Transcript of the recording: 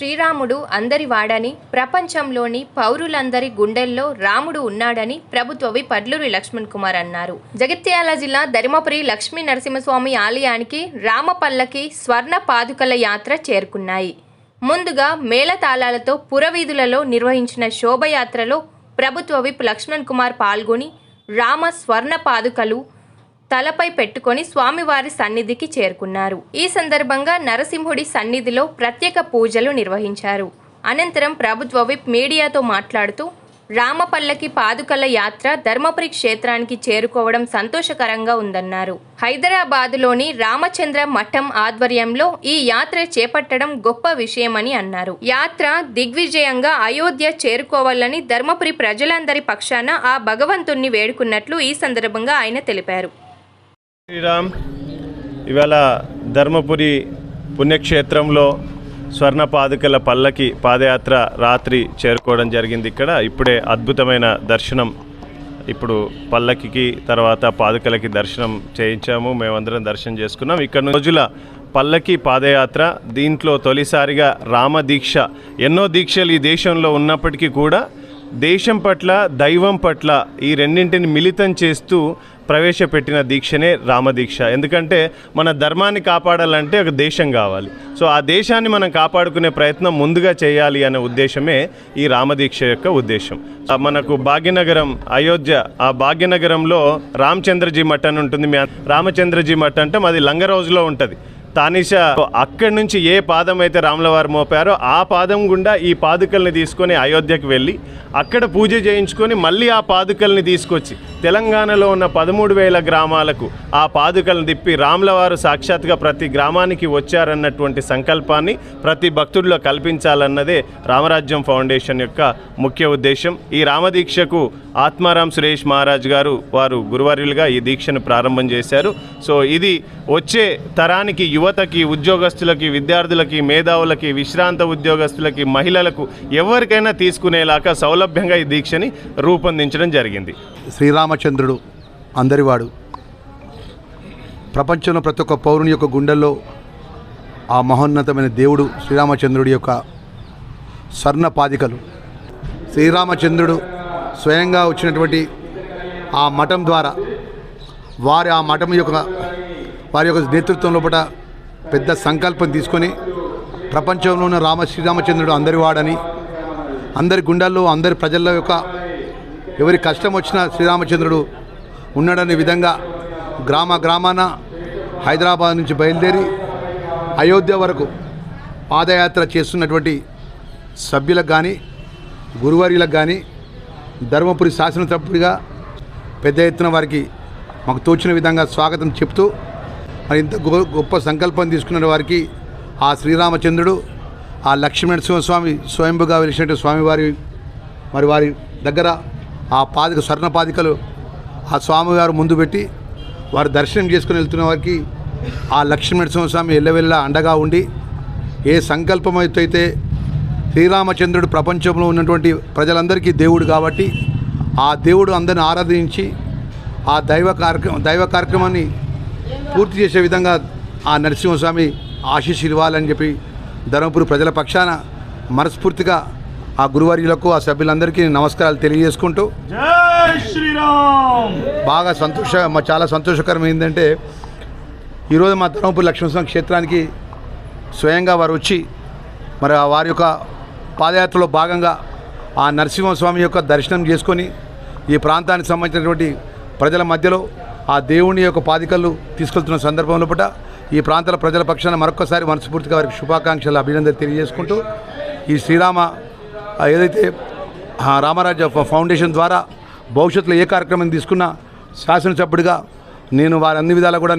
శ్రీరాముడు అందరి వాడని ప్రపంచంలోని పౌరులందరి గుండెల్లో రాముడు ఉన్నాడని ప్రభుత్వవి పడ్లూరి లక్ష్మణ్ కుమార్ అన్నారు. జగిత్యాల జిల్లా ధర్మపురి లక్ష్మీ నరసింహస్వామి ఆలయానికి రామపల్లకి స్వర్ణ పాదుకల యాత్ర చేరుకున్నాయి. ముందుగా మేళతాళాలతో పురవీధులలో నిర్వహించిన శోభయాత్రలో ప్రభుత్వ విప్ లక్ష్మణ్ కుమార్ పాల్గొని రామ స్వర్ణ పాదుకలు తలపై పెట్టుకొని స్వామివారి సన్నిధికి చేరుకున్నారు. ఈ సందర్భంగా నరసింహుడి సన్నిధిలో ప్రత్యేక పూజలు నిర్వహించారు. అనంతరం ప్రభుత్వ విప్ మీడియాతో మాట్లాడుతూ రామపల్లకి పాదుకల యాత్ర ధర్మపురి క్షేత్రానికి చేరుకోవడం సంతోషకరంగా ఉందన్నారు. హైదరాబాదులోని రామచంద్ర మఠం ఆధ్వర్యంలో ఈ యాత్ర చేపట్టడం గొప్ప విషయమని అన్నారు. యాత్ర దిగ్విజయంగా అయోధ్య చేరుకోవాలని ధర్మపురి ప్రజలందరి పక్షాన ఆ భగవంతుణ్ణి వేడుకున్నట్లు ఈ సందర్భంగా ఆయన తెలిపారు. శ్రీరామ్ ఇవాళ ధర్మపురి పుణ్యక్షేత్రంలో స్వర్ణ పాదుకల పల్లకి పాదయాత్ర రాత్రి చేరుకోవడం జరిగింది. ఇక్కడ ఇప్పుడే అద్భుతమైన దర్శనం. ఇప్పుడు పల్లకికి తర్వాత పాదుకలకి దర్శనం చేయించాము. మేమందరం దర్శనం చేసుకున్నాం. ఇక్కడ రోజుల పల్లకి పాదయాత్ర. దీంట్లో తొలిసారిగా రామదీక్ష ఎన్నో దీక్షలు ఈ దేశంలో ఉన్నప్పటికీ కూడా దేశం పట్ల దైవం పట్ల ఈ రెండింటిని మిళితం చేస్తూ ప్రవేశపెట్టిన దీక్షనే రామదీక్ష. ఎందుకంటే మన ధర్మాన్ని కాపాడాలంటే ఒక దేశం కావాలి. సో ఆ దేశాన్ని మనం కాపాడుకునే ప్రయత్నం ముందుగా చేయాలి అనే ఉద్దేశమే ఈ రామదీక్ష యొక్క ఉద్దేశం. మనకు భాగ్యనగరం అయోధ్య ఆ భాగ్యనగరంలో రామచంద్రజీ మఠ్ అని ఉంటుంది. మీ రామచంద్రజీ మఠ్ అంటే మాది లంగరోజులో ఉంటుంది. తానిష అక్కడి నుంచి ఏ పాదం అయితే రాములవారు మోపారో ఆ పాదం గుండా ఈ పాదుకల్ని తీసుకొని అయోధ్యకు వెళ్ళి అక్కడ పూజ చేయించుకొని మళ్ళీ ఆ పాదుకల్ని తీసుకొచ్చి తెలంగాణలో ఉన్న పదమూడు వేల గ్రామాలకు ఆ పాదుకలను తిప్పి రాములవారు సాక్షాత్గా ప్రతి గ్రామానికి వచ్చారన్నటువంటి సంకల్పాన్ని ప్రతి భక్తుడిలో కల్పించాలన్నదే రామరాజ్యం ఫౌండేషన్ యొక్క ముఖ్య ఉద్దేశం. ఈ రామదీక్షకు ఆత్మారాం సురేష్ మహారాజ్ గారు వారు గురువర్యులుగా ఈ దీక్షను ప్రారంభం చేశారు. సో ఇది వచ్చే తరానికి యువతకి ఉద్యోగస్తులకి విద్యార్థులకి మేధావులకి విశ్రాంత ఉద్యోగస్తులకి మహిళలకు ఎవరికైనా తీసుకునేలాగా సౌలభ్యంగా ఈ దీక్షని రూపొందించడం జరిగింది. శ్రీరామచంద్రుడు అందరివాడు ప్రపంచంలో ప్రతి ఒక్క పౌరుని యొక్క గుండెల్లో ఆ మహోన్నతమైన దేవుడు శ్రీరామచంద్రుడి యొక్క స్వర్ణ పాదికలు శ్రీరామచంద్రుడు స్వయంగా వచ్చినటువంటి ఆ మఠం ద్వారా వారి ఆ మఠం యొక్క వారి యొక్క నేతృత్వం లోపల పెద్ద సంకల్పం తీసుకొని ప్రపంచంలో ఉన్న రామ శ్రీరామచంద్రుడు అందరి వాడని అందరి గుండెల్లో అందరి ప్రజల యొక్క ఎవరి కష్టం వచ్చినా శ్రీరామచంద్రుడు ఉన్నాడనే విధంగా గ్రామ గ్రామాన హైదరాబాద్ నుంచి బయలుదేరి అయోధ్య వరకు పాదయాత్ర చేస్తున్నటువంటి సభ్యులకు కానీ గురువర్యులకు కానీ ధర్మపురి శాసనసభ్యుడిగా పెద్ద ఎత్తున వారికి మాకు తోచిన విధంగా స్వాగతం చెప్తూ మరి ఇంత గొ- గొప్ప సంకల్పం తీసుకున్న వారికి ఆ శ్రీరామచంద్రుడు ఆ లక్ష్మీనరసింహస్వామి స్వయంభుగా వెలిసినటువంటి స్వామివారి మరి వారి దగ్గర ఆ పాదిక స్వర్ణ పాదికలు ఆ స్వామివారు ముందు పెట్టి వారు దర్శనం చేసుకుని వెళ్తున్న వారికి ఆ లక్ష్మీనరసింహస్వామి ఎల్లవెల్ల అండగా ఉండి ఏ సంకల్పం అయితే శ్రీరామచంద్రుడు ప్రపంచంలో ఉన్నటువంటి ప్రజలందరికీ దేవుడు కాబట్టి ఆ దేవుడు అందరిని ఆరాధించి ఆ దైవ కార్యక్రమం దైవ కార్యక్రమాన్ని పూర్తి చేసే విధంగా ఆ నరసింహస్వామి ఆశీస్సులు ఇవ్వాలని చెప్పి ధర్మపురి ప్రజల పక్షాన మనస్ఫూర్తిగా ఆ గురువర్యులకు ఆ సభ్యులందరికీ నమస్కారాలు తెలియజేసుకుంటూ జై శ్రీరామ్! బాగా సంతోష మా చాలా సంతోషకరం ఏంటంటే ఈరోజు మా ధర్మపురి లక్ష్మీస్వామి క్షేత్రానికి స్వయంగా వారు వచ్చి మరి ఆ వారి యొక్క పాదయాత్రలో భాగంగా ఆ నరసింహస్వామి యొక్క దర్శనం చేసుకొని ఈ ప్రాంతానికి సంబంధించినటువంటి ప్రజల మధ్యలో ఆ దేవుని యొక్క పాదికలు తీసుకెళ్తున్న సందర్భంలో పూట ఈ ప్రాంతాల ప్రజల పక్షాన మరొకసారి మనస్ఫూర్తిగా వారికి శుభాకాంక్షలు అభినందన తెలియజేసుకుంటూ ఈ శ్రీరామ ఏదైతే రామరాజ ఫౌండేషన్ ద్వారా భవిష్యత్తులో ఏ కార్యక్రమం తీసుకున్నా శాసనసభ్యుడిగా నేను వారి అన్ని విధాలా కూడా